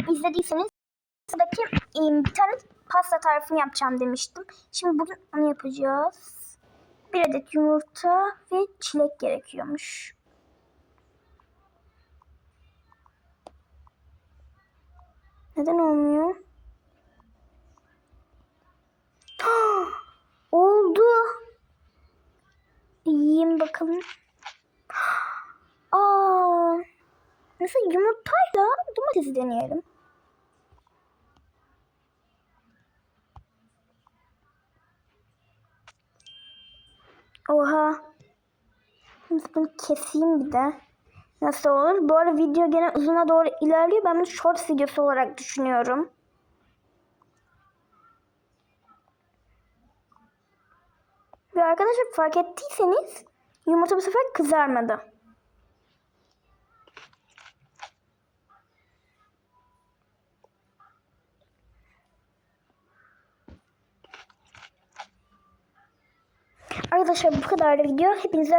eğer izlediyseniz sıradaki e, bir tane pasta tarifini yapacağım demiştim. Şimdi bugün onu yapacağız. Bir adet yumurta ve çilek gerekiyormuş. Neden olmuyor? Oldu. Yiyeyim bakalım. Mesela yumurtayla domatesi deneyelim. Oha. Şimdi bunu keseyim bir de. Nasıl olur? Bu arada video gene uzuna doğru ilerliyor. Ben bunu short videosu olarak düşünüyorum. Ve arkadaşlar fark ettiyseniz yumurta bu sefer kızarmadı. Arkadaşlar bu kadar da video. Hepinize